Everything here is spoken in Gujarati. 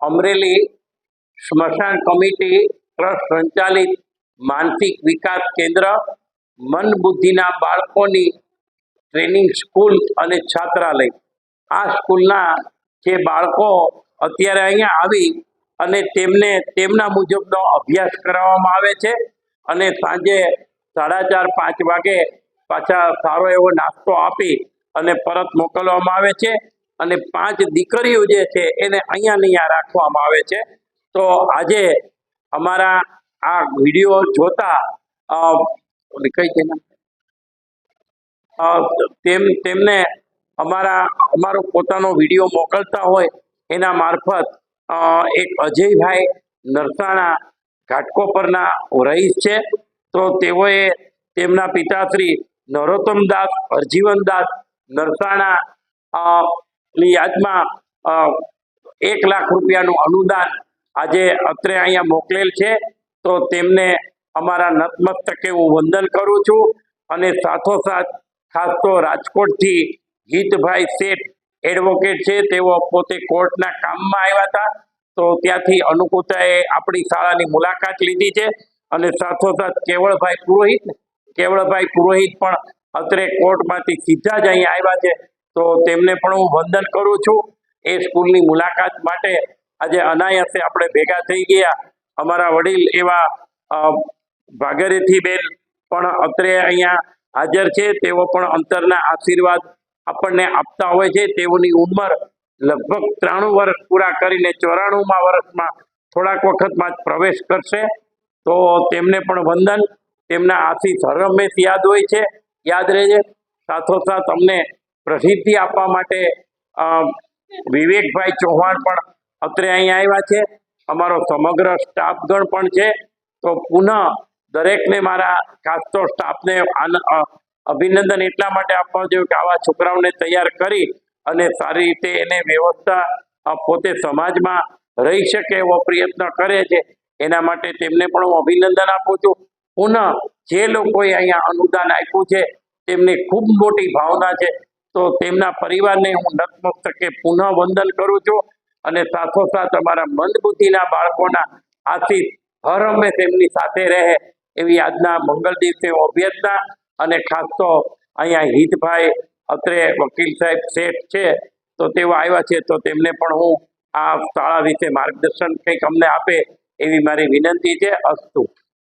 અમરેલી સ્મશાન કમિટી ટ્રસ્ટ સંચાલિત માનસિક વિકાસ કેન્દ્ર મન બુદ્ધિના બાળકોની ટ્રેનિંગ સ્કૂલ અને છાત્રાલય. આ સ્કૂલના જે બાળકો અત્યારે અહીંયા આવી અને તેમને તેમના મુજબનો અભ્યાસ કરાવવામાં આવે છે અને સાંજે સાડા ચાર પાંચ વાગે પાછા સારો એવો નાસ્તો આપી અને પરત મોકલવામાં આવે છે. અને પાંચ દીકરીઓ જે છે એને અહીંયા અહીંયા રાખવામાં આવે છે. તો આજે અમારા આ વીડિયો જોતા કઈ છે તેમ, તેમને અમારા, અમારો પોતાનો વીડિયો મોકલતા હોય એના મારફત એક અજયભાઈ નરસાણા ઘાટકોપરના રહીશ છે. તો તેઓએ તેમના પિતાશ્રી નરોત્તમદાસ, હરજીવનદાસ નરસાણા યાદમાં એક લાખ રૂપિયાનું અનુદાન આજે અત્રે અહીંયા મોકલેલ છે. તો તેમને અમારા નતમસ્તકે હું વંદન કરું છું. અને સાથોસાથ ખાસ તો રાજકોટથી હિતભાઈ શેઠ એડવોકેટ છે, તેઓ પોતે કોર્ટના કામમાં આવ્યા હતા. તો ત્યાંથી અનુકૂતાએ આપણી શાળાની મુલાકાત લીધી છે. અને સાથોસાથ કેવળભાઈ પુરોહિત કેવળભાઈ પુરોહિત પણ અત્રે કોર્ટમાંથી સીધા જ અહીંયા આવ્યા છે. તો તેમને પણ હું વંદન કરું છું. એ સ્કૂલની મુલાકાત માટે આજે અનાયાસે આપણે ભેગા થઈ ગયા. અમારા વડીલ એવા ભાગરેથી બેન પણ અત્રે અહીંયા હાજર છે. તેઓ પણ અંતરના આશીર્વાદ આપણને આપતા હોય છે. તેઓની ઉંમર લગભગ ત્રાણું વર્ષ પૂરા કરીને ચોરાણુંમાં વર્ષમાં થોડાક વખતમાં જ પ્રવેશ કરશે. તો તેમને પણ વંદન. તેમના આશીષ હરમેશ યાદ હોય છે. યાદ રહેજે. સાથોસાથ અમને પ્રસિદ્ધિ આપવા માટે વિવેકભાઈ ચૌહાણ પણ અત્રે અહીંયા આવ્યા છે. અમારો સમગ્ર સ્ટાફગણ પણ છે. તો પુનઃ દરેકને મારા ખાસ તો સ્ટાફને અભિનંદન એટલા માટે આપવા જોઈએ કે આવા છોકરાઓને તૈયાર કરી અને સારી રીતે એને વ્યવસ્થા પોતે સમાજમાં રહી શકે એવો પ્રયત્ન કરે છે. એના માટે તેમને પણ હું અભિનંદન આપું છું. પુનઃ જે લોકોએ અહીંયા અનુદાન આપ્યું છે, તેમની ખૂબ મોટી ભાવના છે. તો તેમના પરિવારને હું નતમસ્તકે પુનઃ વંદન કરું છું અને સાથોસાથ અમારા મંદબુદ્ધિના બાળકોના આશીષ હર તેમની સાથે રહે એવી આજના મંગળ દિવસે અભ્યર્થના અને ખાસ તો અહીંયા હિતભાઈ અત્રે વકીલ સાહેબ શેઠ છે, તો તેઓ આવ્યા છે, તો તેમને પણ હું આ શાળા વિશે માર્ગદર્શન કંઈક અમને આપે એવી મારી વિનંતી છે. અસ્તુ.